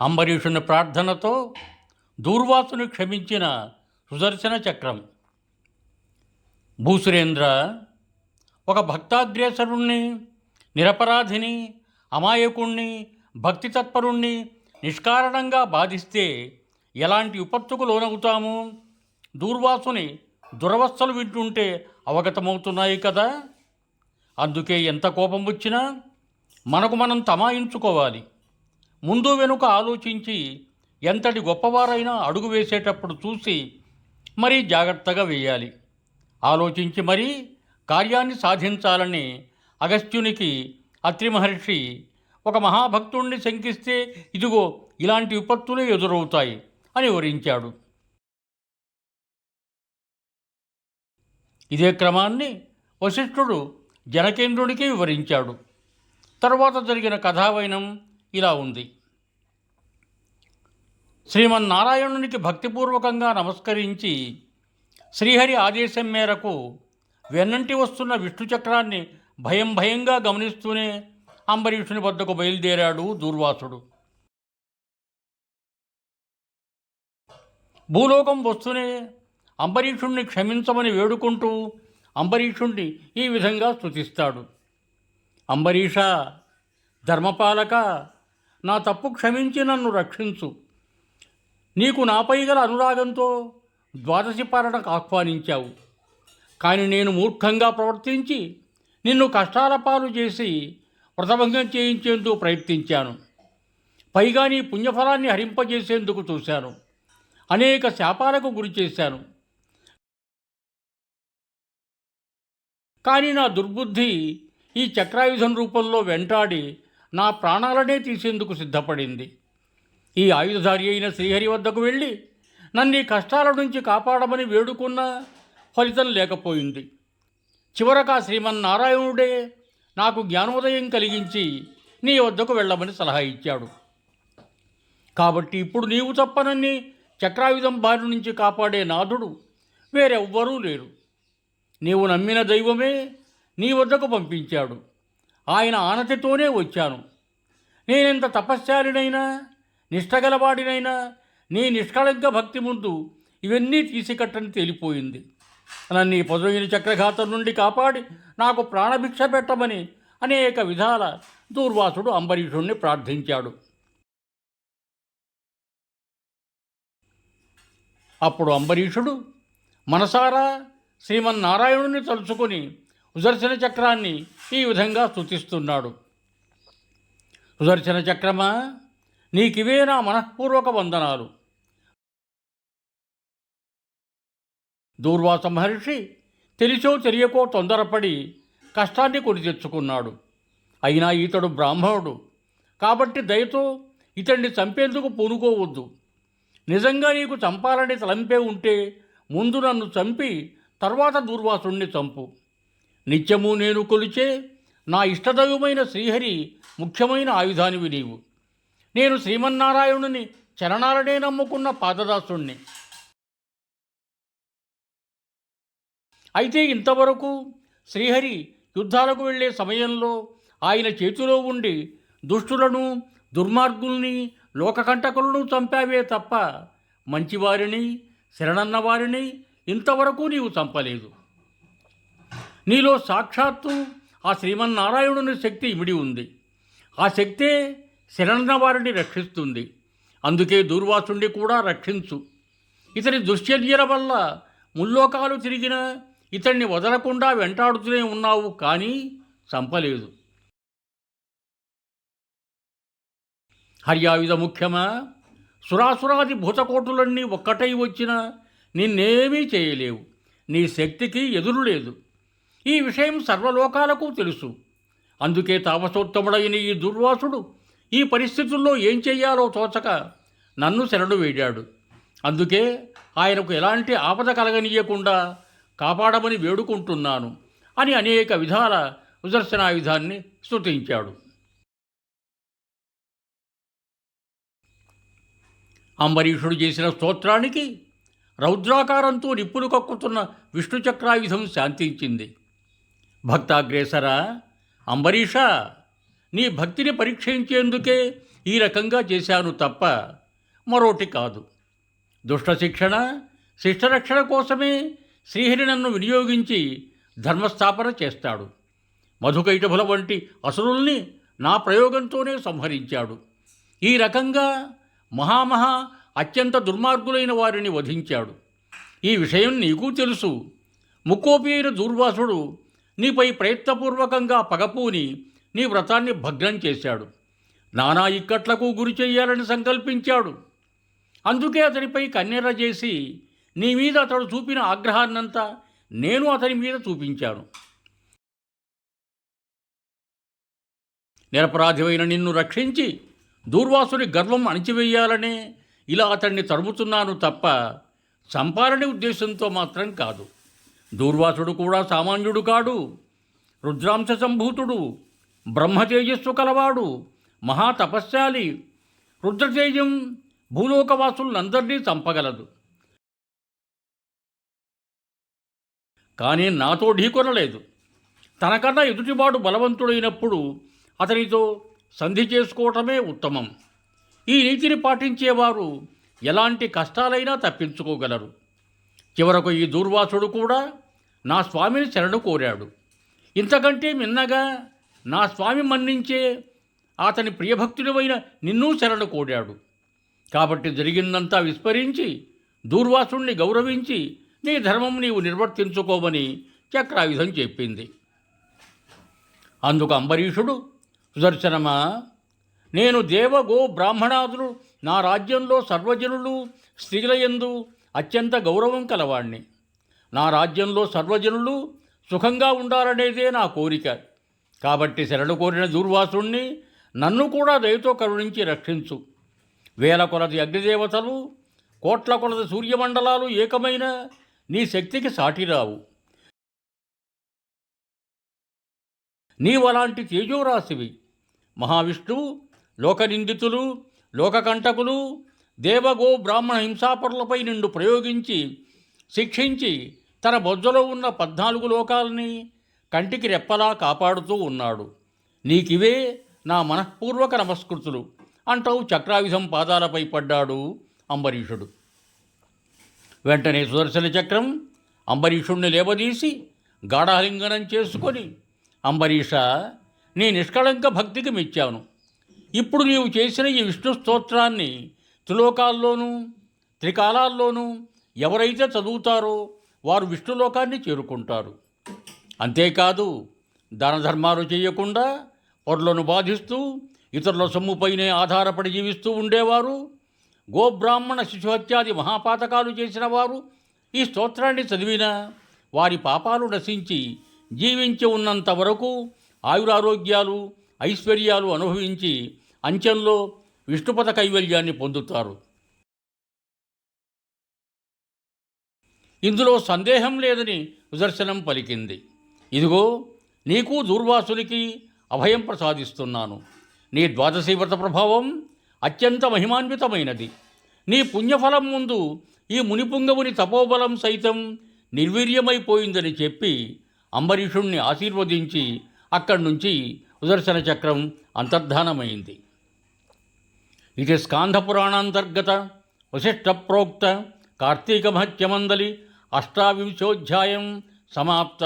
అంబరీషుని ప్రార్థనతో దూర్వాసుని క్షమించిన సుదర్శన చక్రం. భూసురేంద్ర ఒక భక్తాగ్రేసరుణ్ణి నిరపరాధిని అమాయకుణ్ణి భక్తి తత్పరుణ్ణి నిష్కారణంగా బాధిస్తే ఎలాంటి విపత్తుకు లోనవుతాము? దూర్వాసుని దురవస్థలు వింటుంటే అవగతమవుతున్నాయి కదా? అందుకే ఎంత కోపం వచ్చినా మనకు మనం తమాయించుకోవాలి. ముందు వెనుక ఆలోచించి ఎంతటి గొప్పవారైనా అడుగు వేసేటప్పుడు చూసి మరీ జాగ్రత్తగా వేయాలి. ఆలోచించి మరీ కార్యాన్ని సాధించాలని అగస్త్యునికి అత్రి మహర్షి ఒక మహాభక్తుణ్ణి శంకిస్తే ఇదిగో ఇలాంటి విపత్తులే ఎదురవుతాయి అని వివరించాడు. ఇదే క్రమాన్ని వశిష్ఠుడు జనకేంద్రుడికి వివరించాడు. తర్వాత జరిగిన కథావైనం ఇలా ఉంది. శ్రీమన్నారాయణునికి భక్తిపూర్వకంగా నమస్కరించి శ్రీహరి ఆదేశం మేరకు వెన్నంటి వస్తున్న విష్ణు చక్రాన్ని భయం భయంగా గమనిస్తూనే అంబరీషుని వద్దకు బయలుదేరాడు దూర్వాసుడు. భూలోకం వస్తూనే అంబరీషుణ్ణి క్షమించమని వేడుకుంటూ అంబరీషుణ్ణి ఈ విధంగా స్తుతిస్తాడు. అంబరీష ధర్మపాలక నా తప్పు క్షమించి నన్ను రక్షించు. నీకు నాపై గల అనురాగంతో ద్వాదశి పాలనకు ఆహ్వానించావు. కానీ నేను మూర్ఖంగా ప్రవర్తించి నిన్ను కష్టాల పాలు చేసి వ్రతభంగం చేయించేందుకు ప్రయత్నించాను. పైగా నీ పుణ్యఫలాన్ని హరింపజేసేందుకు చూశాను. అనేక శాపాలకు గురి చేశాను. కానీ నా దుర్బుద్ధి ఈ చక్రాయుధం రూపంలో వెంటాడి నా ప్రాణాలనే తీసేందుకు సిద్ధపడింది. ఈ ఆయుధధారి అయిన శ్రీహరి వద్దకు వెళ్ళి నన్ను ఈ కష్టాల నుంచి కాపాడమని వేడుకున్న ఫలితం లేకపోయింది. చివరకా శ్రీమన్నారాయణుడే నాకు జ్ఞానోదయం కలిగించి నీ వద్దకు వెళ్ళమని సలహా ఇచ్చాడు. కాబట్టి ఇప్పుడు నీవు తప్పనన్ని చక్రాయుధం బారి నుంచి కాపాడే నాథుడు వేరెవ్వరూ లేరు. నీవు నమ్మిన దైవమే నీ వద్దకు పంపించాడు. ఆయన ఆనతితోనే వచ్చాను. నేనెంత తపశ్చారినైనా నిష్టగలవాడినైనా నీ నిష్కళంక భక్తి ముందు ఇవన్నీ తీసికట్టని తేలిపోయింది. నన్ను ఈ పదవిని చక్రఘాతం నుండి కాపాడి నాకు ప్రాణభిక్ష పెట్టమని అనేక విధాల దూర్వాసుడు అంబరీషుణ్ణి ప్రార్థించాడు. అప్పుడు అంబరీషుడు మనసారా శ్రీమన్నారాయణుని తలుచుకొని సుదర్శన చక్రాన్ని ఈ విధంగా స్తుతిస్తున్నాడు. సుదర్శన చక్రమా? నీకివే నా మనఃపూర్వక వందనాలు. దూర్వాస మహర్షి తెలిసో తెలియకో తొందరపడి కష్టాన్ని కొని తెచ్చుకున్నాడు అయినా ఇతడు బ్రాహ్మణుడు. కాబట్టి దయతో ఇతడిని చంపేందుకు పూనుకోవద్దు. నిజంగా నీకు చంపాలని తలంపే ఉంటే ముందు నన్ను చంపి తర్వాత దూర్వాసుణ్ణి చంపు. నిత్యము నేను కొలిచే నా ఇష్టదైవమైన శ్రీహరి ముఖ్యమైన ఆయుధానివి నీవు. నేను శ్రీమన్నారాయణుని చరణాలనే నమ్ముకున్న పాదదాసుణ్ణి. అయితే ఇంతవరకు శ్రీహరి యుద్ధాలకు వెళ్ళే సమయంలో ఆయన చేతిలో ఉండి దుష్టులను దుర్మార్గుల్ని లోకకంటకులను చంపావే తప్ప మంచివారిని శరణన్న వారిని ఇంతవరకు నీవు చంపలేదు. నీలో సాక్షాత్తు ఆ శ్రీమన్నారాయణుని శక్తి ఇమిడి ఉంది. ఆ శక్తే శరణన్న వారిని రక్షిస్తుంది. అందుకే దూర్వాసుండి కూడా రక్షించు. ఇతని దుశ్చర్యల వల్ల ముల్లోకాలు తిరిగిన ఇతన్ని వదలకుండా వెంటాడుతూనే ఉన్నావు కానీ చంపలేదు. హర్యాయుధ ముఖ్యమా? సురాసురాది భూతకోటులన్నీ ఒక్కటై వచ్చినా నిన్నేమీ చేయలేవు. నీ శక్తికి ఎదురు లేదు ఈ విషయం సర్వలోకాలకు తెలుసు. అందుకే తాపసోత్తముడైన ఈ దుర్వాసుడు ఈ పరిస్థితుల్లో ఏం చెయ్యాలో తోచక నన్ను శరణు వేడాడు. అందుకే ఆయనకు ఎలాంటి ఆపద కలగనీయకుండా కాపాడమని వేడుకుంటున్నాను అని అనేక విధాల సుదర్శనాయుధాన్ని స్తుతించాడు. అంబరీషుడు చేసిన స్తోత్రానికి రౌద్రాకారంతో నిప్పులు కక్కుతున్న విష్ణుచక్రాయుధం శాంతించింది. భక్తాగ్రేసర అంబరీషా! నీ భక్తిని పరీక్షించేందుకే ఈ రకంగా చేశాను తప్ప మరోటి కాదు. దుష్ట శిక్షణ శిష్టరక్షణ కోసమే శ్రీహరి నన్ను వినియోగించి ధర్మస్థాపన చేస్తాడు. మధుకైటభుల వంటి అసురుల్ని నా ప్రయోగంతోనే సంహరించాడు. ఈ రకంగా మహామహా అత్యంత దుర్మార్గులైన వారిని వధించాడు. ఈ విషయం నీకు తెలుసు. ముక్కోపి అయిన దూర్వాసుడు నీపై ప్రయత్నపూర్వకంగా పగపూని నీ వ్రతాన్ని భగ్నం చేశాడు. నానా ఇక్కట్లకు గురి చెయ్యాలని సంకల్పించాడు. అందుకే అతనిపై కన్నెర చేసి నీ మీద అతడు చూపిన ఆగ్రహాన్నంతా నేను అతని మీద చూపించాను. నిరపరాధివైన నిన్ను రక్షించి దూర్వాసుని గర్వం అణిచివేయాలనే ఇలా అతన్ని తరుముతున్నాను తప్ప చంపాలనే ఉద్దేశంతో మాత్రం కాదు. దూర్వాసుడు కూడా సామాన్యుడు కాడు. రుద్రాంశ సంభూతుడు. బ్రహ్మతేజస్సు కలవాడు మహాతపస్శాలి. రుద్రతేజం భూలోకవాసులందరినీ చంపగలదు. కానీ నాతో ఢీకొనలేదు. తనకన్నా ఎదుటివాడు బలవంతుడైనప్పుడు అతనితో సంధి చేసుకోవటమే ఉత్తమం. ఈ నీతిని పాటించేవారు ఎలాంటి కష్టాలైనా తప్పించుకోగలరు. చివరకు ఈ దూర్వాసుడు కూడా నా స్వామిని శరణు కోరాడు. ఇంతకంటే మిన్నగా నా స్వామి మన్నించే అతని ప్రియభక్తుడివైన నిన్నూ శరణు కోడాడు. కాబట్టి జరిగిందంతా విస్మరించి దూర్వాసుణ్ణి గౌరవించి నీ ధర్మం నీవు నిర్వర్తించుకోమని చక్రాయుధం చెప్పింది. అందుకు అంబరీషుడు సుదర్శనమా నేను దేవగో బ్రాహ్మణాదులు నా రాజ్యంలో సర్వజనులు స్త్రీలయందు అత్యంత గౌరవం కలవాణ్ణి. నా రాజ్యంలో సర్వజనులు సుఖంగా ఉండాలనేదే నా కోరిక. కాబట్టి శరణు కోరిన దూర్వాసుణ్ణి నన్ను కూడా దయతో కరుణించి రక్షించు. వేల కొలది అగ్నిదేవతలు కోట్ల కొలది సూర్యమండలాలు ఏకమైన నీ శక్తికి సాటిరావు. నీవు అలాంటి తేజోరాశివి మహావిష్ణువు లోకనిందితులు లోకకంటకులు దేవగో బ్రాహ్మణ హింసాపరులపై నిండు ప్రయోగించి శిక్షించి తన బొజ్జలో ఉన్న పద్నాలుగు లోకాలని కంటికి రెప్పలా కాపాడుతూ ఉన్నాడు. నీకివే నా మనఃపూర్వక నమస్కృతులు అంటూ చక్రాయుధం పాదాలపై పడ్డాడు అంబరీషుడు. వెంటనే సుదర్శన చక్రం అంబరీషుణ్ణి లేవదీసి గాఢాలింగనం చేసుకొని అంబరీష నీ నిష్కళంక భక్తికి మెచ్చాను. ఇప్పుడు నీవు చేసిన ఈ విష్ణు స్తోత్రాన్ని త్రిలోకాల్లోనూ త్రికాలాల్లోనూ ఎవరైతే చదువుతారో వారు విష్ణులోకాన్ని చేరుకుంటారు. అంతేకాదు దాన చేయకుండా పొరలను బాధిస్తూ ఇతరుల సొమ్ముపైనే ఆధారపడి జీవిస్తూ ఉండేవారు. గోబ్రాహ్మణ శిశుహత్యాది మహాపాతకాలు చేసిన వారు ఈ స్తోత్రాన్ని చదివిన వారి పాపాలు నశించి జీవించి ఉన్నంత వరకు ఆయురారోగ్యాలు ఐశ్వర్యాలు అనుభవించి అంచెంలో విష్ణుపద కైవల్యాన్ని పొందుతారు. ఇందులో సందేహం లేదని సుదర్శనం పలికింది. ఇదిగో నీకు దూర్వాసునికి అభయం ప్రసాదిస్తున్నాను. నీ ద్వాదశీ వ్రత ప్రభావం అత్యంత మహిమాన్వితమైనది. నీ పుణ్యఫలం ముందు ఈ మునిపుంగవుని తపోబలం సైతం నిర్వీర్యమైపోయిందని చెప్పి అంబరీషుణ్ణి ఆశీర్వదించి అక్కడి నుంచి సుదర్శన చక్రం అంతర్ధానమైంది. ఇది స్కాంధ పురాణాంతర్గత వశిష్ట ప్రోక్త కార్తీక అష్టావింశోధ్యాయం సమాప్త.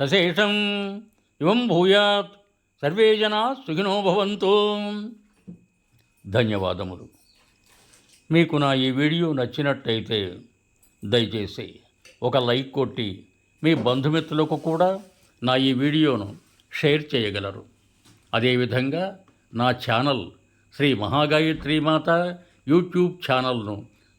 సశేషం ఇవం భూయాత్ సర్వే జనా సుఖినో భవంతు. ధన్యవాదములు. మీకు నా ఈ వీడియో నచ్చినట్టయితే దయచేసి ఒక లైక్ కొట్టి మీ బంధుమిత్రులకు కూడా నా ఈ వీడియోను షేర్ చేయగలరు. అదేవిధంగా నా ఛానల్ శ్రీ మహాగాయత్రి మాత యూట్యూబ్ ఛానల్ను